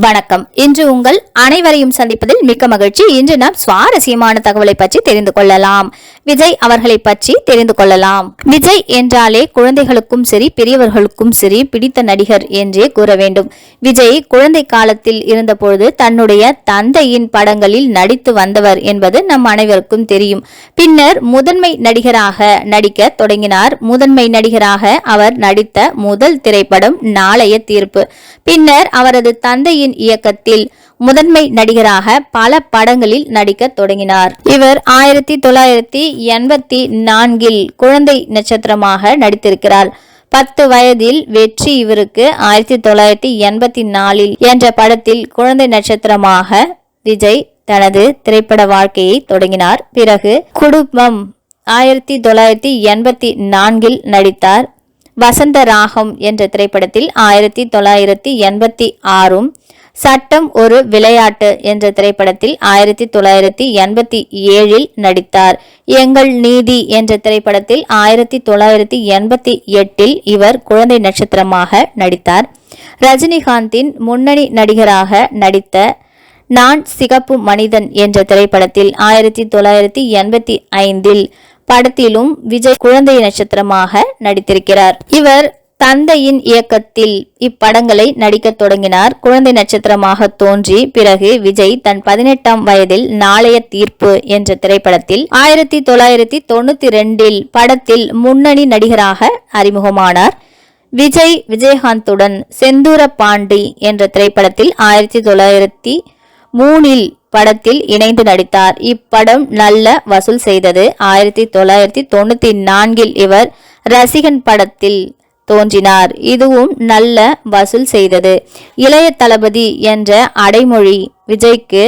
வணக்கம். இன்று உங்கள் அனைவரையும் சந்திப்பதில் மிக்க மகிழ்ச்சி. இன்று நாம் சுவாரஸ்யமான தகவலை பற்றி தெரிந்து கொள்ளலாம். விஜய் அவர்களை பற்றி தெரிந்து கொள்ளலாம். விஜய் என்றாலே குழந்தைகளுக்கும் சரி பெரியவர்களுக்கும் சரி பிடித்த நடிகர் என்றே கூற வேண்டும். விஜய் குழந்தை காலத்தில் இருந்தபொழுது தன்னுடைய தந்தையின் படங்களில் நடித்து வந்தவர் என்பது நம் அனைவருக்கும் தெரியும். பின்னர் முதன்மை நடிகராக நடிக்க தொடங்கினார். முதன்மை நடிகராக அவர் நடித்த முதல் திரைப்படம் நாளைய தீர்ப்பு. பின்னர் அவரது தந்தையின் இயக்கத்தில் முதன்மை நடிகராக பல படங்களில் நடிக்க தொடங்கினார். இவர் ஆயிரத்தி தொள்ளாயிரத்தி எண்பத்தி நான்கில் குழந்தை நட்சத்திரமாக நடித்திருக்கிறார். பத்து வயதில் வெற்றி இவருக்கு ஆயிரத்தி தொள்ளாயிரத்தி எண்பத்தி நாலில் என்ற படத்தில் குழந்தை நட்சத்திரமாக விஜய் தனது திரைப்பட வாழ்க்கையை தொடங்கினார். பிறகு குடும்பம் ஆயிரத்தி தொள்ளாயிரத்தி எண்பத்தி நான்கில் நடித்தார். வசந்த ராகம் என்ற திரைப்படத்தில் ஆயிரத்தி தொள்ளாயிரத்தி எண்பத்தி ஆறும் சட்டம் ஒரு விளையாட்டு என்ற திரைப்படத்தில் ஆயிரத்தி தொள்ளாயிரத்தி எண்பத்தி ஏழில் நடித்தார். எங்கள் நீதி என்ற திரைப்படத்தில் ஆயிரத்தி தொள்ளாயிரத்தி எண்பத்தி எட்டில் இவர் குழந்தை நட்சத்திரமாக நடித்தார். ரஜினிகாந்தின் முன்னணி நடிகராக நடித்த நான் சிகப்பு மனிதன் என்ற திரைப்படத்தில் ஆயிரத்தி தொள்ளாயிரத்தி எண்பத்தி ஐந்தில் படத்திலும் விஜய் குழந்தை நட்சத்திரமாக நடித்திருக்கிறார். இவர் தந்தையின் இயக்கத்தில் இப்படங்களை நடிக்கத் தொடங்கினார். குழந்தை நட்சத்திரமாக தோன்றி பிறகு விஜய் தன் பதினெட்டாம் வயதில் நாளைய தீர்ப்பு என்ற திரைப்படத்தில் ஆயிரத்தி தொள்ளாயிரத்தி தொண்ணூத்தி ரெண்டில் படத்தில் முன்னணி நடிகராக அறிமுகமானார். விஜய் விஜயகாந்துடன் செந்தூர பாண்டி என்ற திரைப்படத்தில் ஆயிரத்தி தொள்ளாயிரத்தி மூணில் படத்தில் இணைந்து நடித்தார். இப்படம் நல்ல வசூல் செய்தது. ஆயிரத்தி தொள்ளாயிரத்தி தொண்ணூத்தி நான்கில் இவர் ரசிகன் படத்தில் தோன்றினார். இதுவும் நல்ல வசூல் செய்தது. இளைய தளபதி என்ற அடைமொழி விஜய்க்கு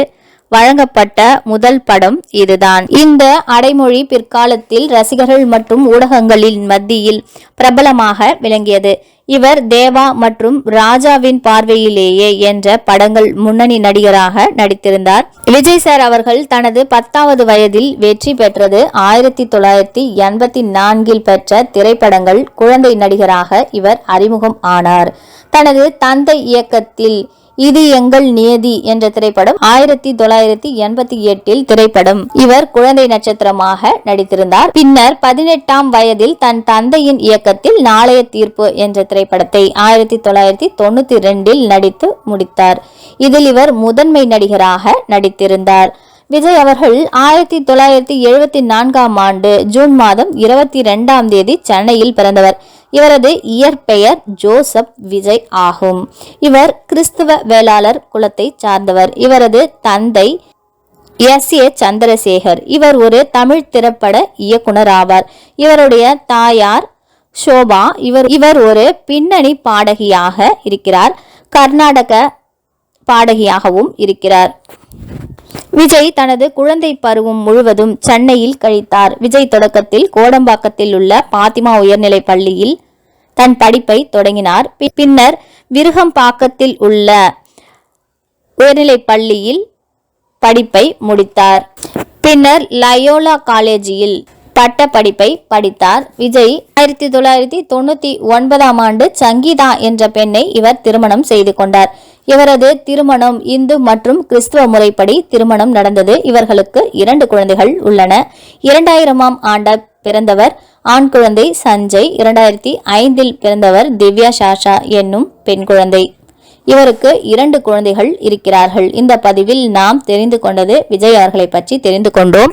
வழங்கப்பட்ட முதல் படம் இதுதான். இந்த அடைமொழி பிற்காலத்தில் ரசிகர்கள் மற்றும் ஊடகங்களின் மத்தியில் பிரபலமாக விளங்கியது. இவர் தேவா மற்றும் ராஜாவின் பார்வையிலேயே என்ற படங்கள் முன்னணி நடிகராக நடித்திருந்தார். விஜய் சார் அவர்கள் தனது பத்தாவது வயதில் வெற்றி பெற்றது. ஆயிரத்தி தொள்ளாயிரத்தி எண்பத்தி நான்கில் பெற்ற திரைப்படங்கள் குழந்தை நடிகராக இவர் அறிமுகம் ஆனார். தனது தந்தை இயக்கத்தில் இது எங்கள் நியதி என்ற திரைப்படம் ஆயிரத்தி தொள்ளாயிரத்தி எண்பத்தி எட்டில் திரைப்படம். இவர் குழந்தை நட்சத்திரமாக நடித்திருந்தார். பின்னர் பதினெட்டாம் வயதில் தன் தந்தையின் இயக்கத்தில் நாளைய தீர்ப்பு என்ற திரைப்படத்தை ஆயிரத்தி தொள்ளாயிரத்தி தொண்ணூத்தி ரெண்டில் நடித்து முடித்தார். இதில் இவர் முதன்மை நடிகராக நடித்திருந்தார். விஜய் அவர்கள் ஆயிரத்தி தொள்ளாயிரத்தி எழுபத்தி நான்காம் ஆண்டு ஜூன் மாதம் இருபத்தி ரெண்டாம் தேதி சென்னையில் பிறந்தவர். இவரது இயற்பெயர் ஜோசப் விஜய் ஆகும். இவர் கிறிஸ்துவ வேளாளர் குலத்தை சார்ந்தவர். இவரது தந்தை எஸ். ஏ. சந்திரசேகர். இவர் ஒரு தமிழ் திரைப்பட இயக்குனர் ஆவார். இவருடைய தாயார் ஷோபா. இவர் இவர் ஒரு பின்னணி பாடகியாக இருக்கிறார். கர்நாடக பாடகியாகவும் இருக்கிறார். விஜய் தனது குழந்தை பருவம் முழுவதும் சென்னையில் கழித்தார். விஜய் தொடக்கத்தில் கோடம்பாக்கத்தில் உள்ள பாத்திமா உயர்நிலை பள்ளியில் தன் படிப்பை தொடங்கினார். பின்னர் விருகம்பாக்கத்தில் உள்ள உயர்நிலை பள்ளியில் படிப்பை முடித்தார். பின்னர் லயோலா காலேஜில் பட்ட படிப்பை படித்தார். விஜய் ஆயிரத்தி தொள்ளாயிரத்தி தொண்ணூத்தி ஒன்பதாம் ஆண்டு சங்கீதா என்ற பெண்ணை இவர் திருமணம் செய்து கொண்டார். இவரது திருமணம் இந்து மற்றும் கிறிஸ்துவ முறைப்படி திருமணம் நடந்தது. இவர்களுக்கு இரண்டு குழந்தைகள் உள்ளன. இரண்டாயிரமாம் ஆண்ட பிறந்தவர் ஆண் குழந்தை சஞ்சய் இரண்டாயிரத்தி ஐந்தில் பிறந்தவர் திவ்யா ஷாஷா என்னும் பெண் குழந்தை. இவருக்கு இரண்டு குழந்தைகள் இருக்கிறார்கள். இந்த பதிவில் நாம் தெரிந்து கொண்டது விஜய் அவர்களை பற்றி தெரிந்து கொண்டோம்.